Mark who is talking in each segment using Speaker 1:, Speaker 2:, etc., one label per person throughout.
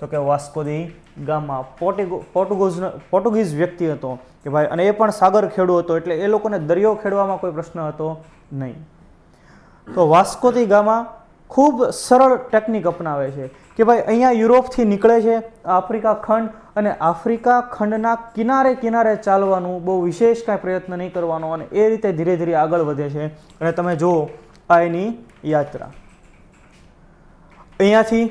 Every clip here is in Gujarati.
Speaker 1: તો કે વાસ્કોદી ગામમાં ગામા પોર્ટુગો પોર્ટુગોઝનો પોર્ટુગીઝ વ્યક્તિ હતો કે ભાઈ, અને એ પણ સાગર ખેડૂ હતો એટલે એ લોકોને દરિયો ખેડવામાં કોઈ પ્રશ્ન હતો નહીં. તો વાસ્કોદી ગામા ખૂબ સરળ ટેકનિક અપનાવે છે કે ભાઈ, અહીંયા યુરોપથી નીકળે છે, આફ્રિકા ખંડ અને આફ્રિકા ખંડના કિનારે કિનારે ચાલવાનું બહુ વિશેષ કાંઈ પ્રયત્ન નહીં કરવાનો અને એ રીતે ધીરે ધીરે આગળ વધે છે. અને તમે જુઓ, આ એની યાત્રા. અહીંયાથી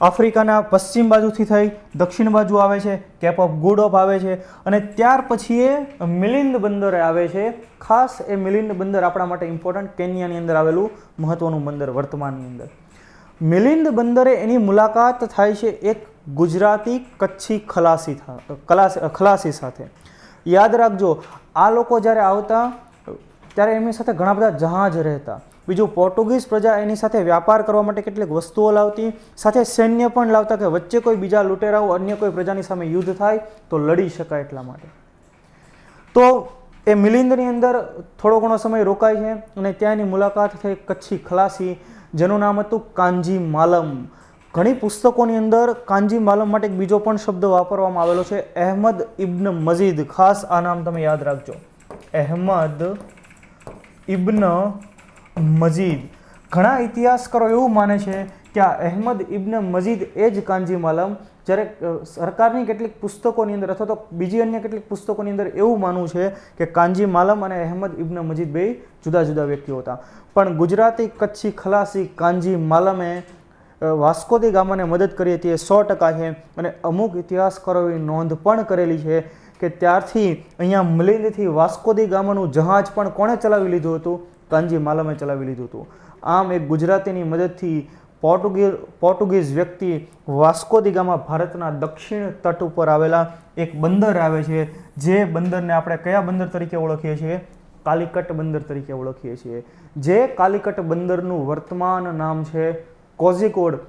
Speaker 1: આફ્રિકાના પશ્ચિમ બાજુથી થઈ દક્ષિણ બાજુ આવે છે કેપ ઓફ ગુડ ઓફ આવે છે અને ત્યાર પછી એ મિલિંદ બંદરે આવે છે. ખાસ એ મિલિંદ બંદર આપણા માટે ઇમ્પોર્ટન્ટ કેન્યાની અંદર આવેલું મહત્વનું બંદર વર્તમાનની અંદર. મિલિંદ બંદરે એની મુલાકાત થાય છે એક ગુજરાતી કચ્છી ખલાસી ખલાસી સાથે. યાદ રાખજો, આ લોકો જ્યારે આવતા, ત્યારે એમની સાથે ઘણા બધા જહાજ રહેતા. બીજું પોર્ટુગીઝ પ્રજા એની સાથે વ્યાપાર કરવા માટે કેટલીક વસ્તુઓ લાવતી, સાથે સૈન્ય પણ લાવતા કે વચ્ચે કોઈ બીજા લૂંટેરાઓ અન્ય કોઈ પ્રજાની સામે યુદ્ધ થાય તો લડી શકાય એટલા માટે. તો એ મિલિંદની અંદર થોડો ઘણો સમય રોકાય છે અને ત્યાં એની મુલાકાત થઈ કચ્છી ખલાસી, જેનું નામ હતું કાંજી માલમ ઘણી પુસ્તકોની અંદર કાંજી માલમ માટે એક બીજો પણ શબ્દ વાપરવામાં આવેલો છે, અહેમદ ઇબ્ન મજીદ ખાસ આ નામ તમે યાદ રાખજો. અહેમદ ઇબ્ન મજીદ. ઘણા ઇતિહાસકારો એવું માને છે કે આ અહેમદ ઇબ્ન મજીદ એ જ કાંજી માલમ જ્યારે સરકારની કેટલીક પુસ્તકોની અંદર અથવા તો બીજી અન્ય કેટલીક પુસ્તકોની અંદર એવું માનવું છે કે કાંજી માલમ અને અહેમદ ઇબ્ન મજીદ બે જુદા જુદા વ્યક્તિઓ હતા. પણ ગુજરાતી કચ્છી ખલાસી કાંજી માલમે વાસ્કોદી ગામાને મદદ કરી હતી એ સો ટકા છે અને અમુક ઇતિહાસકારોએ નોંધ પણ કરેલી છે કે ત્યારથી અહીંયા મલિંદથી વાસ્કોદી ગામાનું જહાજ પણ કોણે ચલાવી લીધું હતું? કાંજી માલમે ચલાવી લીધું હતું. આમ એક ગુજરાતીની મદદથી પોર્ટુગીઝ પોર્ટુગીઝ વ્યક્તિ વાસ્કોદી ગામા ભારતના દક્ષિણ તટ ઉપર આવેલા એક બંદર આવે છે. જે બંદરને આપણે કયા બંદર તરીકે ઓળખીએ છીએ? કાલિકટ બંદર તરીકે ઓળખીએ છીએ. જે કાલિકટ બંદરનું વર્તમાન નામ છે કોઝિકોડ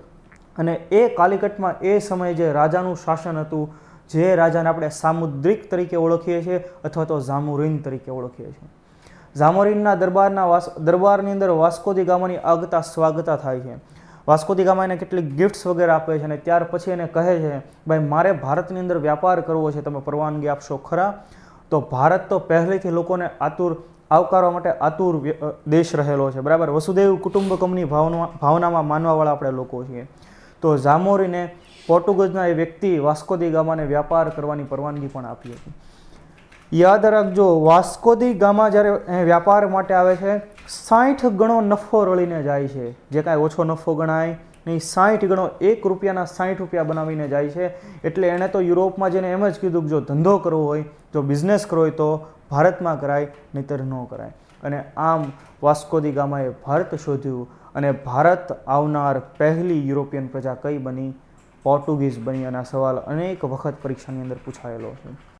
Speaker 1: અને એ કાલિકટમાં એ સમયે જે રાજાનું શાસન હતું, જે રાજાને આપણે સામુદ્રિક તરીકે ઓળખીએ છીએ અથવા તો ઝામુરીન તરીકે ઓળખીએ છીએ. ઝામોરીનના દરબારના વાસ, દરબારની અંદર વાસ્કોદી ગામાની આગતા સ્વાગતા થાય છે. વાસ્કોદી ગામા એને કેટલીક ગિફ્ટ્સ વગેરે આપે છે અને ત્યાર પછી એને કહે છે, ભાઈ, મારે ભારતની અંદર વ્યાપાર કરવો છે, તમે પરવાનગી આપશો ખરા? તો ભારત તો પહેલેથી લોકોને આતુર, આવકારવા માટે આતુર દેશ રહેલો છે. બરાબર? વસુદેવ કુટુંબકમની ભાવના, ભાવનામાં માનવાવાળા આપણે લોકો છીએ. તો ઝામોરીને પોર્ટુગીઝના એ વ્યક્તિ વાસ્કોદી ગામાને વ્યાપાર કરવાની પરવાનગી પણ આપી હતી. યાદ રાખજો વાસ્કોદી ગામા જ્યારે વ્યાપાર માટે આવે છે, સાઠ ગણો નફો રળીને જાય છે. જે કાંઈ ઓછો નફો ગણાય નહીં, સાઠ ગણો એક રૂપિયાના સાઠ રૂપિયા બનાવીને જાય છે. એટલે એણે તો યુરોપમાં જઈને એમ જ કીધું કે જો ધંધો કરવો હોય, જો બિઝનેસ કરવો હોય તો ભારતમાં કરાય, નહીંતર ન કરાય. અને આમ વાસ્કોદી ગામાએ ભારત શોધ્યું અને ભારત આવનાર પહેલી યુરોપિયન પ્રજા કઈ બની? પોર્ટુગીઝ બની. અને આ સવાલ અનેક વખત પરીક્ષાની અંદર પૂછાયેલો છે.